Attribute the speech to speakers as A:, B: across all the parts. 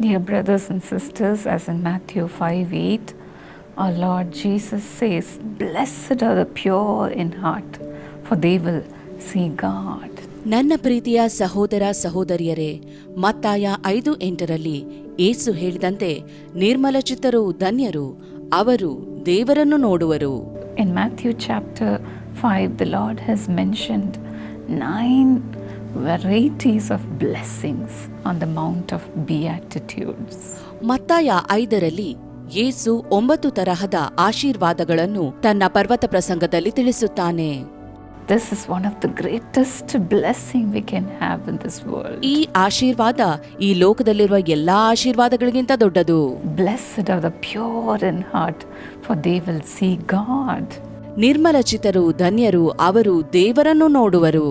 A: Dear brothers and sisters, as in Matthew 5 8, our Lord Jesus says, Blessed are the pure in heart, for they will see God.
B: ನನ್ನ ಪ್ರೀತಿಯ ಸಹೋದರ ಸಹೋದರಿಯರೇ ಮತ್ತಾಯ ಐದು ಎಂಟರಲ್ಲಿ ಏಸು ಹೇಳಿದಂತೆ ನಿರ್ಮಲಚಿತ್ತರು ಧನ್ಯರು ಅವರು ದೇವರನ್ನು ನೋಡುವರು
A: In Matthew chapter 5, the Lord has mentioned nine varieties of blessings on the Mount of Beatitudes.
B: ಮತ್ತಾಯ ಐದರಲ್ಲಿ ಯೇಸು ಒಂಬತ್ತು ತರಹದ ಆಶೀರ್ವಾದಗಳನ್ನು ತನ್ನ ಪರ್ವತ ಪ್ರಸಂಗದಲ್ಲಿ ತಿಳಿಸುತ್ತಾನೆ
A: This is one of the greatest blessing we can have in this world.
B: ಈ ಆಶೀರ್ವಾದ ಈ ಲೋಕದಲ್ಲಿರುವ ಎಲ್ಲಾ ಆಶೀರ್ವಾದಗಳಿಗಿಂತ ದೊಡ್ಡದು
A: Blessed are the pure in heart, for they will see God.
B: ನಿರ್ಮಲ ಚಿತ್ತರು ಧನ್ಯರು ಅವರು ದೇವರನ್ನು ನೋಡುವರು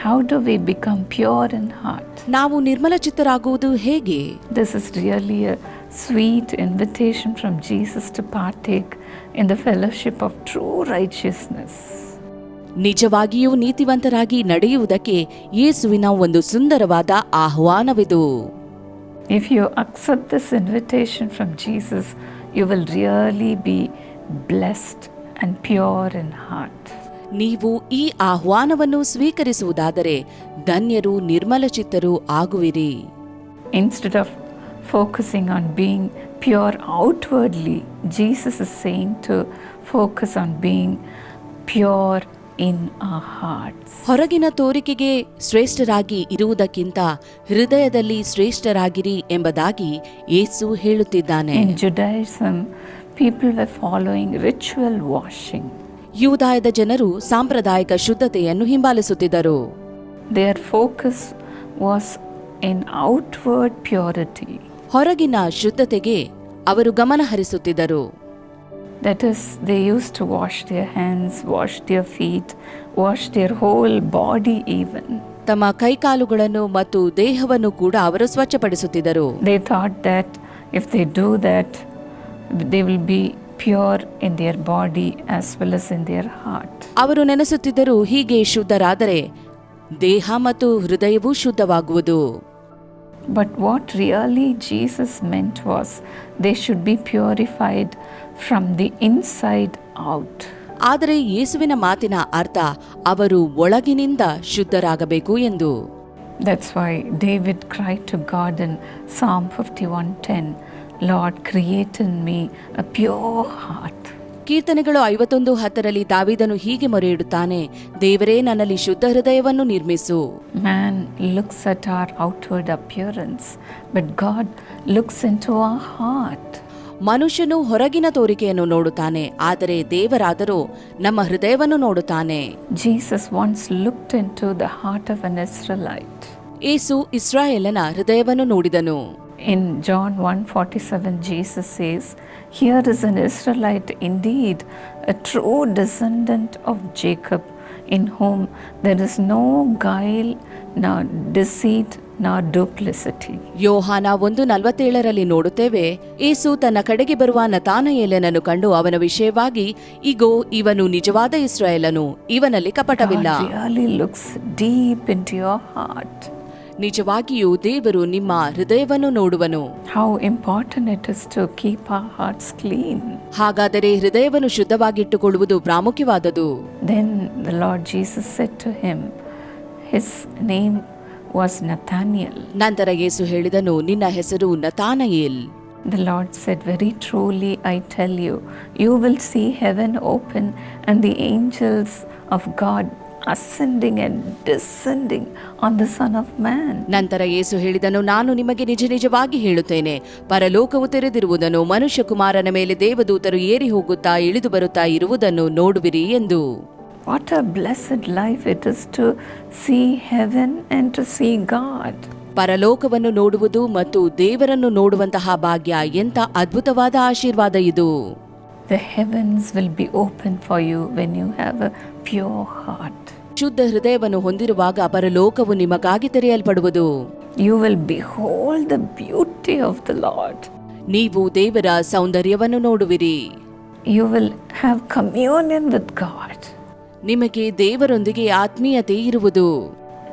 A: How do we become pure in heart?
B: ನಾವು ನಿರ್ಮಲ ಚಿತ್ತರಾಗುವುದು ಹೇಗೆ
A: this is really a sweet invitation from Jesus to partake in the fellowship of true righteousness
B: ನಿಜವಾಗಿಯೂ ನೀತಿವಂತರಾಗಿ ನಡೆಯುವುದಕ್ಕೆ ಯೇಸುವಿನ ಒಂದು ಸುಂದರವಾದ ಆಹ್ವಾನವಿದು
A: if you accept this invitation from Jesus you will really be blessed and pure in heart.
B: ನೀವು ಈ ಆಹ್ವಾನವನ್ನು ಸ್ವೀಕರಿಸುವುದಾದರೆ ಧನ್ಯರು ನಿರ್ಮಲಚಿತ್ತರು ಆಗುವಿರಿ.
A: Instead of focusing on being pure outwardly Jesus is saying to focus on being pure in hearts
B: ಹೊರಗಿನ ತೋರಿಕೆಗೆ ಶ್ರೇಷ್ಠರಾಗಿ ಇರುವುದಕ್ಕಿಂತ ಹೃದಯದಲ್ಲಿ ಶ್ರೇಷ್ಠರಾಗಿರಿ ಎಂಬುದಾಗಿ ಯೇಸು ಹೇಳುತ್ತಿದ್ದಾನೆ.
A: Judaism people were following ritual washing
B: ಯೂದಾಯದ ಜನರು ಸಾಂಪ್ರದಾಯಿಕ ಶುದ್ಧತೆಯನ್ನು ಹಿಂಬಾಲಿಸುತ್ತಿದ್ದರು
A: Their focus was in outward purity.
B: ಹೊರಗಿನ ಶುದ್ಧತೆಗೆ ಅವರು ಗಮನ ಹರಿಸುತ್ತಿದ್ದರು
A: That is, they used to wash their hands, wash their feet, wash their whole body, even.
B: ತಮ್ಮ ಕೈಕಾಲುಗಳನ್ನು ಮತ್ತು ದೇಹವನ್ನು ಕೂಡ ಅವರು ಸ್ವಚ್ಛಪಡಿಸುತ್ತಿದ್ದರು
A: They thought that if they do that, they will be pure in their body as well as in their heart
B: ಅವರು ನೆನೆಸುತ್ತಿದ್ದರು ಹೀಗೆ ಶುದ್ಧರಾದರೆ ದೇಹ ಮತ್ತು ಹೃದಯವೂ ಶುದ್ಧವಾಗುವುದು.
A: But what really Jesus meant was they should be purified from the inside out
B: ಆದರೆ ಯೇಸುವಿನ ಮಾತಿನ ಅರ್ಥ ಅವರು ಒಳಗಿನಿಂದ ಶುದ್ಧರಾಗಬೇಕು ಎಂದು.
A: That's why David cry to God in Psalm fifty one ten Lord, create in me a pure heart
B: ಕೀರ್ತನೆಗಳು ಐವತ್ತೊಂದು ಹತ್ತರಲ್ಲಿ ದಾವಿದನು ಹೀಗೆ ಮೊರೆಯಿಡುತ್ತಾನೆ ದೇವರೇ ನನ್ನಲ್ಲಿ ಶುದ್ಧ ಹೃದಯವನ್ನು ನಿರ್ಮಿಸು.
A: Man looks at our outward appearance but God looks into our heart
B: ಮನುಷ್ಯನು ಹೊರಗಿನ ತೋರಿಕೆಯನ್ನು ನೋಡುತ್ತಾನೆ ಆದರೆ ದೇವರಾದರೂ ನಮ್ಮ ಹೃದಯವನ್ನು ನೋಡುತ್ತಾನೆ.
A: Jesus once looked into the heart of an Israelite
B: ಏಸು ಇಸ್ರಾಯೇಲನ ಹೃದಯವನ್ನು ನೋಡಿದನು.
A: In John 1:47 Jesus says, "Here is an Israelite indeed, a true descendant of Jacob, in whom there is no guile, nor deceit, nor duplicity."
B: ಯೋಹಾನ ಒಂದು ನಲವತ್ತೇಳರಲ್ಲಿ ನೋಡುತ್ತೇವೆ ಏಸು ತನ್ನ ಕಡೆಗೆ ಬರುವ ನತಾನಯೇಲನನ್ನು ಕಂಡು ಅವನ ವಿಷಯವಾಗಿ ಇಗೋ ಇವನು ನಿಜವಾದ ಇಸ್ರಾಯೇಲನು ಇವನಲ್ಲಿ ಕಪಟವಿಲ್ಲ ನಿಜವಾಗಿಯೂ ದೇವರು ನಿಮ್ಮ ಹೃದಯವನ್ನು ನೋಡುವನು
A: how important it is to keep our hearts clean.
B: ಹಾಗಾದರೆ ಹೃದಯವನ್ನು ಶುದ್ಧವಾಗಿಟ್ಟುಕೊಳ್ಳುವುದು ಪ್ರಾಮುಖ್ಯವಾದದು
A: then the Lord Jesus said to him, His name was Nathaniel.
B: ನಂತರ ಯೇಸು ಹೇಳಿದನು ನಿನ್ನ ಹೆಸರು ನತಾನಯೇಲ್
A: The Lord said, Very truly I tell you, you will see heaven open and the angels of God ascending and descending on the son of man
B: ನಂತರ ಯೇಸು ಹೇಳಿದನು ನಾನು ನಿಮಗೆ ನಿಜ ನಿಜವಾಗಿ ಹೇಳುತ್ತೇನೆ. ಪರಲೋಕವು ತೆರೆದಿರುವುದನ್ನು ಮನುಷ್ಯ ಕುಮಾರನ ಮೇಲೆ ದೇವದೂತರು ಏರಿ ಹೋಗುತ್ತಾ ಇಳಿದು ಬರುತ್ತಾ ಇರುವುದನ್ನು ನೋಡುವಿರಿ ಎಂದು.
A: What a blessed life it is to see heaven and to see God.
B: ಪರಲೋಕವನ್ನು ನೋಡುವುದು ಮತ್ತು ದೇವರನ್ನು ನೋಡುವಂತಹ ಭಾಗ್ಯ ಎಂತ ಅದ್ಭುತವಾದ ಆಶೀರ್ವಾದ ಇದು.
A: The heavens will be open for you when you have a pure heart.
B: ಶುದ್ಧ ಹೃದಯವನ್ನು ಹೊಂದಿರುವಾಗ ಪರಲೋಕವು ನಿಮಗಾಗಿ ತೆರೆಯಲ್ಪಡುವುದು
A: You will behold the beauty of the Lord.
B: ನೀವು ದೇವರ ಸೌಂದರ್ಯವನ್ನು ನೋಡುವಿರಿ
A: You will have communion with God.
B: ನಿಮಗೆ ದೇವರೊಂದಿಗೆ ಆತ್ಮೀಯತೆ ಇರುವುದು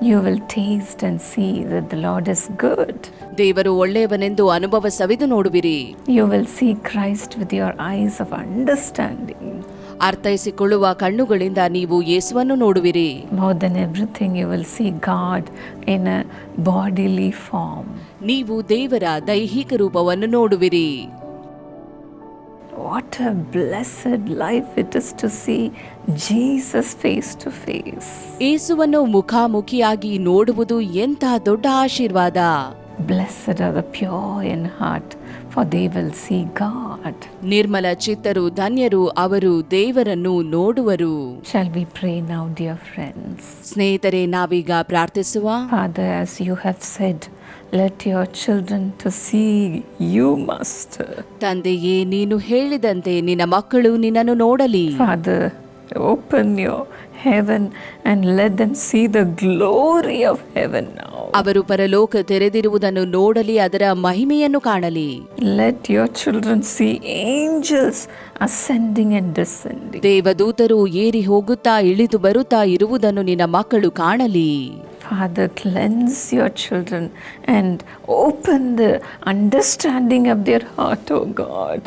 A: You will taste and see that the Lord is good.
B: ದೇವರು ಒಳ್ಳೆಯವನೆಂದು ಅನುಭವ ಸವಿದು ನೋಡುವಿರಿ
A: You will see Christ with your eyes of understanding.
B: ಅರ್ಥೈಸಿಕೊಳ್ಳುವ ಕಣ್ಣುಗಳಿಂದ ನೀವು ಯೇಸುವನ್ನು ನೋಡುವಿರಿ.
A: ဘ ೋಧನೆ everything you will see God in a bodily form.
B: ನೀವು ದೇವರ ದೈಹಿಕ ರೂಪವನ್ನು ನೋಡುವಿರಿ.
A: What a blessed life it is to see Jesus face to face.
B: ಯೇಸುವನ್ನು ಮುಖಾಮುಖಿಯಾಗಿ ನೋಡುವುದು ಎಂಥ ದೊಡ್ಡ ಆಶೀರ್ವಾದ.
A: Blessed are the pure in heart. for they will see God.
B: ನಿರ್ಮಲ ಚಿತ್ತರು ಧನ್ಯರು ಅವರು ದೇವರನ್ನು ನೋಡುವರು
A: Shall we pray now, dear friends?
B: ಸ್ನೇಹಿತರೆ ನಾವೀಗ ಪ್ರಾರ್ಥಿಸುವ
A: Father, as you have said, let your children to see you, Master.
B: ತಂದೆಯೇ ನೀನು ಹೇಳಿದಂತೆ ನಿನ್ನ ಮಕ್ಕಳು ನಿನ್ನನ್ನು ನೋಡಲಿ
A: Father, open your heaven and let them see the glory of heaven now.
B: ಅವರು ಪರಲೋಕ ತೆರೆದಿರುವುದನ್ನು ನೋಡಲಿ ಅದರ ಮಹಿಮೆಯನ್ನು ಕಾಣಲಿ
A: Let your children see angels ascending and descending.
B: ದೇವದೂತರು ಏರಿ ಹೋಗುತ್ತಾ ಇಳಿದು ಬರುತ್ತಾ ಇರುವುದನ್ನು ನಿನ್ನ ಮಕ್ಕಳು ಕಾಣಲಿ
A: Father, cleanse your children and open the understanding of their heart, O God.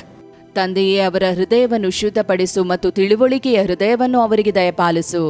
B: ತಂದೆಯೇ ಅವರ ಹೃದಯವನ್ನು ಶುದ್ಧಪಡಿಸು ಮತ್ತು ತಿಳುವಳಿಕೆಯ ಹೃದಯವನ್ನು ಅವರಿಗೆ ದಯಪಾಲಿಸು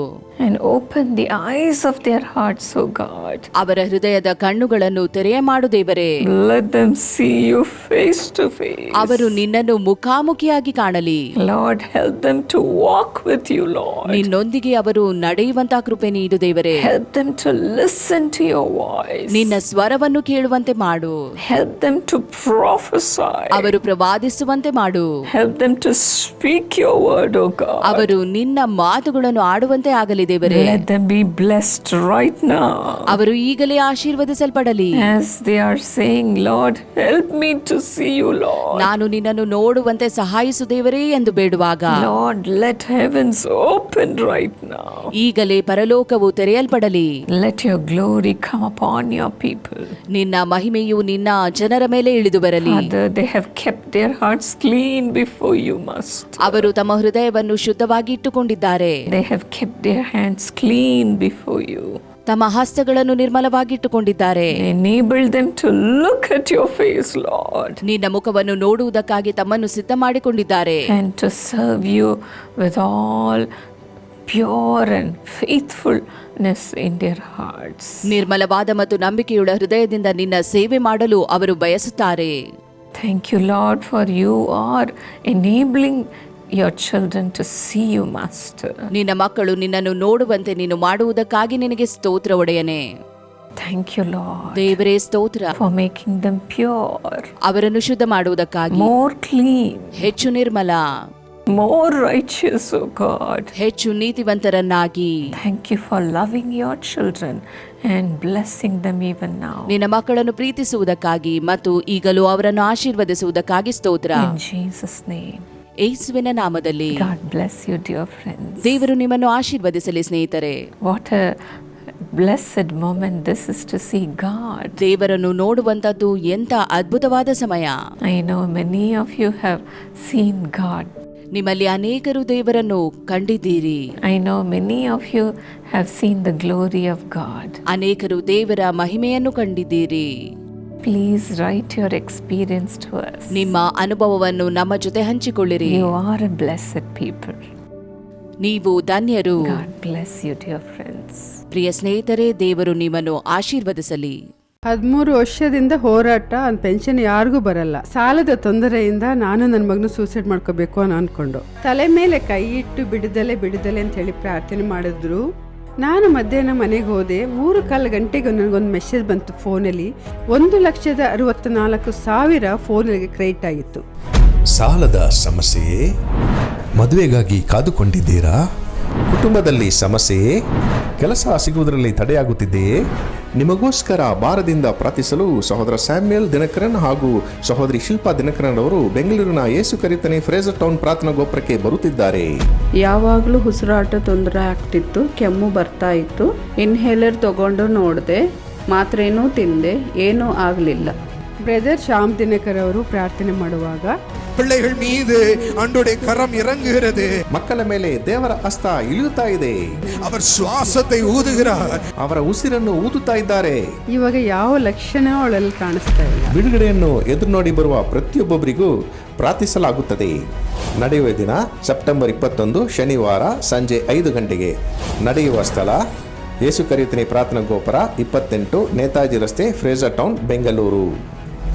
A: And open the eyes of their hearts, O God.
B: ಅವರ ಹೃದಯದ ಕಣ್ಣುಗಳನ್ನು ತೆರೆಯ ಮಾಡು ದೇವರೇ
A: Let them see you face to face.
B: ಅವರು ನಿನ್ನನ್ನು ಮುಖಾಮುಖಿಯಾಗಿ ಕಾಣಲಿ
A: Lord, help them to walk with you, Lord.
B: ನಿನ್ನೊಂದಿಗೆ ಅವರು ನಡೆಯುವಂತ ಕೃಪೆ ನೀಡು ದೇವರೇ
A: Help them to listen to your voice.
B: ನಿನ್ನ ಸ್ವರವನ್ನು ಕೇಳುವಂತೆ ಮಾಡು
A: Help them to prophesy.
B: ಅವರು ಪ್ರವಾದಿಸುವಂತೆ ಮಾಡು
A: Help them to speak your word, O God.
B: ಅವರು ನಿನ್ನ ಮಾತುಗಳನ್ನು ಆಡುವಂತೆ ಆಗಲಿ ದೇವರೇ
A: Let them be blessed right now.
B: ಅವರು ಈಗಲೇ ಆಶೀರ್ವದಿಸಲ್ಪಡಲಿ
A: As they are saying, Lord, help me to see you, Lord.
B: ನಾನು ನಿನ್ನನ್ನು ನೋಡುವಂತೆ ಸಹಾಯಿಸು ದೇವರೇ ಎಂದು ಬೇಡುವಾಗ
A: Lord, let heavens open right now.
B: ಈಗಲೇ ಪರಲೋಕವು ತೆರೆಯಲ್ಪಡಲಿ
A: Let your glory come upon your people.
B: ನಿನ್ನ ಮಹಿಮೆಯು ನಿನ್ನ ಜನರ ಮೇಲೆ ಇಳಿದು ಬರಲಿ
A: Father, they have kept their hearts clean before you, must.
B: ಅವರು ತಮ್ಮ ಹೃದಯವನ್ನು ಶುದ್ಧವಾಗಿ ಇಟ್ಟುಕೊಂಡಿದ್ದಾರೆ
A: They have kept their hands clean before you.
B: ತಮ್ಮ ಹಸ್ತಗಳನ್ನು ನಿರ್ಮಲವಾಗಿಟ್ಟುಕೊಂಡಿದ್ದಾರೆ
A: Enable them to look at your face, Lord,
B: ನಿನ್ನ ಮುಖವನ್ನು ನೋಡುವುದಕ್ಕಾಗಿ ತಮ್ಮನ್ನು ಸಿದ್ಧ ಮಾಡಿಕೊಂಡಿದ್ದಾರೆ
A: and to serve you with all pure and faithfulness in their hearts.
B: ನಿರ್ಮಲವಾದ ಮತ್ತು ನಂಬಿಕೆಯುಳ್ಳ ಹೃದಯದಿಂದ ನಿನ್ನ ಸೇವೆ ಮಾಡಲು ಅವರು ಬಯಸುತ್ತಾರೆ
A: Thank you, Lord, for you are enabling your children to see you, Master.
B: ನಿನ್ನ ಮಕ್ಕಳು ನಿನ್ನನ್ನು ನೋಡುವಂತೆ ನೀನು ಮಾಡುವುದಕ್ಕಾಗಿ ನಿನಗೆ ಸ್ತೋತ್ರ ಒಡೆಯನೆ
A: Thank you, Lord,
B: ದೇವರೇ ಸ್ತೋತ್ರ
A: for making them pure,
B: ಅವರನ್ನು ಶುದ್ಧ ಮಾಡುವುದಕ್ಕಾಗಿ
A: more clean,
B: ಹೆಚ್ಚು ನಿರ್ಮಲ
A: ಮೋರ್ ರೈಚಿಯಸ್ ಗಾಡ್
B: ಹೆಚ್ಚು ನೀತಿವಂತರನ್ನಾಗಿ.
A: Thank you for loving your children and blessing them even ನಾವು
B: ನಿನ್ನ ಮಕ್ಕಳನ್ನು ಪ್ರೀತಿಸುವುದಕ್ಕಾಗಿ ಮತ್ತು ಈಗಲೂ ಅವರನ್ನು ಆಶೀರ್ವದಿಸುವುದಕ್ಕಾಗಿ ಸ್ತೋತ್ರ.
A: ಜೀಸಸ್ ನೇಮ್
B: ಏಸುವಿನ ನಾಮದಲ್ಲಿ.
A: God bless you dear friends
B: ದೇವರು ನಿಮ್ಮನ್ನು ಆಶೀರ್ವದಿಸಲಿ ಸ್ನೇಹಿತರೆ.
A: What a blessed moment this is to see God
B: ದೇವರನ್ನು ನೋಡುವಂತದ್ದು ಎಂತ ಅದ್ಭುತವಾದ ಸಮಯ.
A: I know many of you have seen God
B: ನಿಮ್ಮಲ್ಲಿ ಅನೇಕರು ದೇವರನ್ನು ಕಂಡಿದ್ದೀರಿ
A: I know many of you have seen the glory of God
B: ಅನೇಕರು ದೇವರ ಮಹಿಮೆಯನ್ನು ಕಂಡಿದ್ದೀರಿ
A: Please write your experience to us.
B: ನಿಮ್ಮ ಅನುಭವವನ್ನು ನಮ್ಮ ಜೊತೆ ಹಂಚಿಕೊಳ್ಳಿರಿ.
A: You are a blessed people.
B: ನೀವು ಧನ್ಯರು.
A: God bless you dear friends.
B: ಪ್ರಿಯ ಸ್ನೇಹಿತರೆ ದೇವರು ನಿಮ್ಮನ್ನು ಆಶೀರ್ವದಿಸಲಿ.
C: ಹದಿಮೂರು ವರ್ಷದಿಂದ ಹೋರಾಟ ಒಂದು ಪೆನ್ಷನ್ ಯಾರಿಗೂ ಬರಲ್ಲ. ಸಾಲದ ತೊಂದರೆಯಿಂದ ನಾನು ನನ್ನ ಮಗನ ಸೂಸೈಡ್ ಮಾಡ್ಕೋಬೇಕು ಅನ್ನೋ ಅನ್ಕೊಂಡು. ತಲೆ ಮೇಲೆ ಕೈ ಇಟ್ಟು ಬಿಡದಲೆ ಬಿಡದಲೆ ಅಂತ ಹೇಳಿ ಪ್ರಾರ್ಥನೆ ಮಾಡಿದ್ರು. ನಾನು ಮಧ್ಯಾಹ್ನ ಮನೆಗೆ ಹೋದೆ. ಮೂರು ಕಾಲು ಗಂಟೆಗೆ ನನಗೊಂದು ಮೆಸೇಜ್ ಬಂತು ಫೋನಲ್ಲಿ. ಒಂದು ಲಕ್ಷದ ಅರವತ್ತ ನಾಲ್ಕು ಸಾವಿರ ಫೋನಿಗೆ ಕ್ರೆಡಿಟ್ ಆಗಿತ್ತು.
D: ಸಾಲದ ಸಮಸ್ಯೆಯೇ? ಮದುವೆಗಾಗಿ ಕಾದುಕೊಂಡಿದ್ದೀರಾ? ಕುಟುಂಬದಲ್ಲಿ ಸಮಸ್ಯೆಯೇ? ಕೆಲಸ ಸಿಗುವುದರಲ್ಲಿ ತಡೆಯಾಗುತ್ತಿದೆಯೇ? ನಿಮಗೋಸ್ಕರ ಭಾರದಿಂದ ಪ್ರಾರ್ಥಿಸಲು ಸಹೋದರ ಸ್ಯಾಮ್ಯಲ್ ದಿನಕರನ್ ಹಾಗೂ ಸಹೋದರಿ ಶಿಲ್ಪಾ ದಿನಕರನ್ ಅವರು ಬೆಂಗಳೂರಿನ ಯೇಸು ಕರಿತನೆ ಫ್ರೇಜರ್ ಟೌನ್ ಪ್ರಾರ್ಥನಾ ಗೋಪುರಕ್ಕೆ ಬರುತ್ತಿದ್ದಾರೆ.
E: ಯಾವಾಗಲೂ ಉಸಿರಾಟ ತೊಂದರೆ ಆಗ್ತಿತ್ತು, ಕೆಮ್ಮು ಬರ್ತಾ ಇತ್ತು. ಇನ್ಹೇಲರ್ ತಗೊಂಡು ನೋಡಿದೆ, ಮಾತ್ರೇನೂ ತಿಂದೆ, ಏನೂ ಆಗಲಿಲ್ಲ.
C: ಬ್ರದರ್ ಶ್ಯಾಮ್ ದಿನಕರ್ ಅವರು ಪ್ರಾರ್ಥನೆ ಮಾಡುವಾಗ
F: பிள்ளைகள் மீது அன்றுடைய கரம் இறங்குகிறது
D: ಮಕ್ಕಳ ಮೇಲೆ ದೇವರ ಹಸ್ತ ಇಳಿಯುತ್ತಾ ಇದೆ
F: அவர் சுவாசத்தை ஊதுகிறார்
D: ಅವರ ಉಸಿರನ್ನು ಊದುತ್ತಾ ಇದ್ದಾರೆ
C: ಇವಾಗ ಯಾವ ಲಕ್ಷಣ ಅವಳಲ್ಲಿ ಕಾಣಿಸ್ತಾ ಇಲ್ಲ
D: ಬಿಡುಗಡೆಯನ್ನು ಎದುರು ನೋಡಿ ಬರುವ ಪ್ರತಿಯೊಬ್ಬೊಬ್ಬರಿಗೂ ಪ್ರಾರ್ಥಿಸಲಾಗುತ್ತದೆ ನಡೆಯುವ ದಿನ ಸೆಪ್ಟೆಂಬರ್ ಇಪ್ಪತ್ತೊಂದು ಶನಿವಾರ ಸಂಜೆ ಐದು ಗಂಟೆಗೆ ನಡೆಯುವ ಸ್ಥಳ ಯೇಸು ಕರಿಯುತ್ತನೆ ಪ್ರಾರ್ಥನಾ ಗೋಪುರ ಇಪ್ಪತ್ತೆಂಟು ನೇತಾಜಿ ರಸ್ತೆ ಫ್ರೇಜರ್ ಟೌನ್ ಬೆಂಗಳೂರು